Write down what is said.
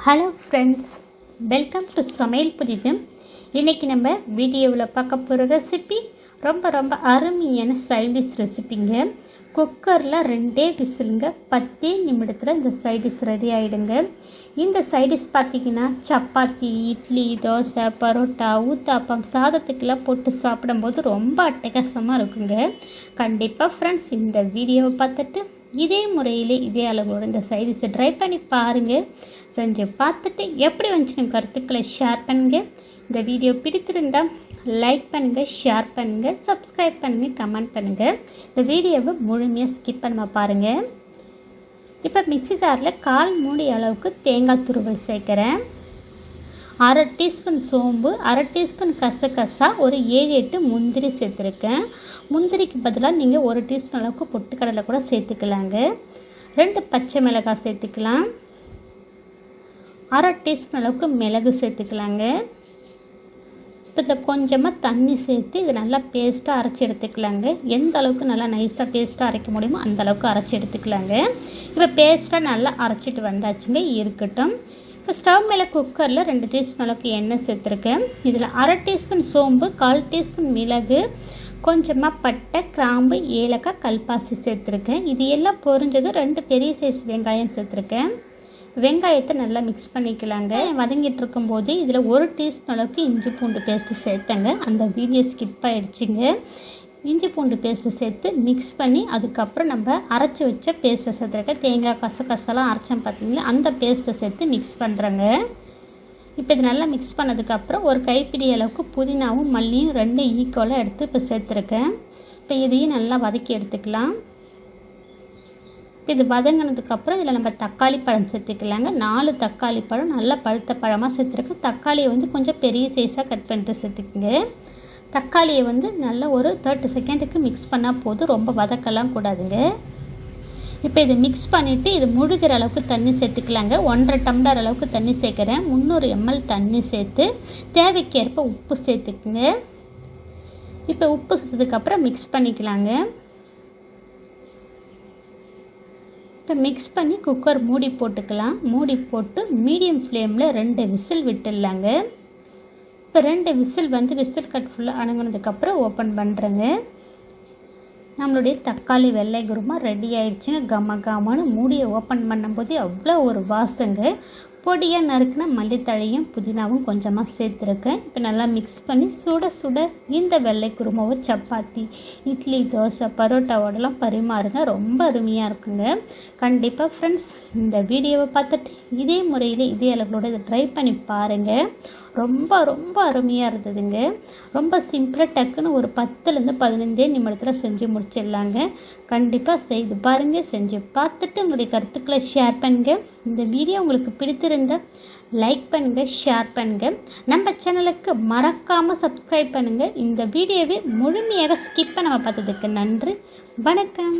Hello friends welcome to சமையல் புதிது இன்றைக்கி நம்ம வீடியோவில் பார்க்க போகிற ரெசிபி ரொம்ப ரொம்ப அருமையான சைடிஷ் ரெசிபிங்க குக்கரில் ரெண்டே விசிலுங்க பத்தே நிமிடத்தில் இந்த சைடிஷ் ரெடி ஆகிடுங்க இந்த சைடிஷ் பார்த்திங்கன்னா சப்பாத்தி இட்லி தோசை பரோட்டா ஊத்தாப்பம் சாதத்துக்கெல்லாம் போட்டு சாப்பிடும்போது ரொம்ப அட்டகாசமாக இருக்குங்க. கண்டிப்பாக ஃப்ரெண்ட்ஸ் இந்த வீடியோவை பார்த்துட்டு இதே முறையில் இதே அளவோட இந்த சைடிஸை ட்ரை பண்ணி பாருங்கள் செஞ்சு பார்த்துட்டு எப்படி வந்துச்சுன்னு கருத்துக்களை ஷேர் பண்ணுங்கள் இந்த வீடியோ பிடித்திருந்தால் லைக் பண்ணுங்கள் ஷேர் பண்ணுங்கள் சப்ஸ்கிரைப் பண்ணுங்கள் கமெண்ட் பண்ணுங்கள் இந்த வீடியோவை முழுமையாக ஸ்கிப் பண்ண பாருங்கள் இப்போ மிக்சி ஜாரில் கால் மூடி அளவுக்கு தேங்காய் துருவல் சேர்க்குறேன். அரை டீஸ்பூன் சோம்பு அரை டீஸ்பூன் கசகசா ஒரு ஏழு எட்டு முந்திரி சேர்த்துருக்கேன். முந்திரிக்கு பதிலாக நீங்கள் ஒரு டீஸ்பூன் அளவுக்கு பொட்டுக்கடலை கூட சேர்த்துக்கலாங்க. ரெண்டு பச்சை மிளகாய் சேர்த்துக்கலாம். அரை டீஸ்பூன் அளவுக்கு மிளகு சேர்த்துக்கலாங்க. இப்போ இதில் கொஞ்சமாக தண்ணி சேர்த்து இது நல்லா பேஸ்ட்டாக அரைச்சி எடுத்துக்கலாங்க. எந்த அளவுக்கு நல்லா நைஸாக பேஸ்ட்டாக அரைக்க முடியுமோ அந்த அளவுக்கு அரைச்சி எடுத்துக்கலாங்க. இப்போ பேஸ்ட்டாக நல்லா அரைச்சிட்டு வந்தாச்சுங்க இருக்கட்டும். இப்போ ஸ்டவ் மேலே குக்கரில் ரெண்டு டீஸ்பூன் அளவுக்கு எண்ணெய் சேர்த்துருக்கேன் இதில் அரை டீஸ்பூன் சோம்பு கால் டீஸ்பூன் மிளகு கொஞ்சமாக பட்டை கிராம்பு ஏலக்காய் கல்பாசி சேர்த்துருக்கேன் இது எல்லாம் பொரிஞ்சதும் ரெண்டு பெரிய சைஸ் வெங்காயம் சேர்த்துருக்கேன் வெங்காயத்தை நல்லா மிக்ஸ் பண்ணிக்கலாங்க. வதங்கிட்டு இருக்கும்போது இதில் ஒரு டீஸ்பூன் அளவுக்கு இஞ்சி பூண்டு பேஸ்ட்டு சேர்த்தேங்க. அந்த வீடியோ ஸ்கிப் ஆகிடுச்சிங்க இஞ்சி பூண்டு பேஸ்ட்டு சேர்த்து மிக்ஸ் பண்ணி அதுக்கப்புறம் நம்ம அரைச்சி வச்ச பேஸ்ட்டை சேர்த்துருக்க தேங்காய் கசகசெல்லாம் அரைச்சோம் பார்த்தீங்களா? அந்த பேஸ்ட்டை சேர்த்து மிக்ஸ் பண்ணுறேங்க இப்போ இது நல்லா மிக்ஸ் பண்ணதுக்கப்புறம் ஒரு கைப்பிடி அளவுக்கு புதினாவும் மல்லியும் ரெண்டு ஈக்குவலாக எடுத்து இப்போ சேர்த்துருக்கேன். இப்போ இதையும் நல்லா வதக்கி எடுத்துக்கலாம். இப்போ இது வதங்கினதுக்கப்புறம் இதில் நம்ம தக்காளி பழம் சேர்த்துக்கலாங்க. நாலு தக்காளி பழம் நல்லா பழுத்த பழமாக சேர்த்துருக்கேன். தக்காளியை வந்து கொஞ்சம் பெரிய சைஸாக கட் பண்ணிட்டு சேர்த்துக்குங்க. தக்காளியை வந்து நல்லா ஒரு தேர்ட்டி செகண்டுக்கு மிக்ஸ் பண்ணால் போதும். ரொம்ப வதக்கலாம் கூடாதுங்க. இப்போ இதை மிக்ஸ் பண்ணிவிட்டு இது முழுகிற அளவுக்கு தண்ணி சேர்த்துக்கலாங்க. ஒன்றரை டம்ளர் அளவுக்கு தண்ணி சேர்க்குறேன். முந்நூறு எம்எல் தண்ணி சேர்த்து தேவைக்கேற்ப உப்பு சேர்த்துக்குங்க. இப்போ உப்பு சேர்த்ததுக்கப்புறம் மிக்ஸ் பண்ணிக்கலாங்க. இப்போ மிக்ஸ் பண்ணி குக்கர் மூடி போட்டுக்கலாம். மூடி போட்டு மீடியம் ஃப்ளேமில் ரெண்டு விசில் விட்டுடலாங்க. இப்போ ரெண்டு விசில் வந்து விசில் கட் ஃபுல்லாக அணுங்கினதுக்கப்புறம் ஓப்பன் பண்ணுறேங்க நம்மளுடைய தக்காளி வெள்ளை குருமா ரெடி ஆயிடுச்சுங்க. கம கமன்னு மூடியை ஓப்பன் பண்ணும்போது அவ்வளோ ஒரு வாசங்க. பொடியாக நறுக்கின மல்லித்தழையும் புதினாவும் கொஞ்சமாக சேர்த்துருக்கேன். இப்போ நல்லா மிக்ஸ் பண்ணி சுட சுட இந்த வெள்ளை குருமாவை சப்பாத்தி இட்லி தோசை பரோட்டாவோடலாம் பரிமாறுங்க. ரொம்ப அருமையாக இருக்குங்க. கண்டிப்பாக ஃப்ரெண்ட்ஸ் இந்த வீடியோவை பார்த்துட்டு இதே முறையில் இதே அளவுகளோட இதை ட்ரை பண்ணி பாருங்கள் ரொம்ப ரொம்ப அருமையாக இருந்ததுங்க. ரொம்ப சிம்பிளாக டக்குன்னு ஒரு பத்துலேருந்து பதினஞ்சே நிமிடத்தில் செஞ்சு முடிச்சிடலாங்க. கண்டிப்பாக செய்து பாருங்கள் செஞ்சு பார்த்துட்டு உங்களுடைய கருத்துக்களை ஷேர் பண்ணுங்கள் இந்த வீடியோ உங்களுக்கு பிடித்து பிடித்திருந்தால் லைக் பண்ணுங்கள் ஷேர் பண்ணுங்கள் நம்ம சேனலுக்கு மறக்காமல் சப்ஸ்கிரைப் பண்ணுங்கள் இந்த வீடியோவை முழுமையாக ஸ்கிப் பண்ண பார்த்ததுக்கு நன்றி. வணக்கம்.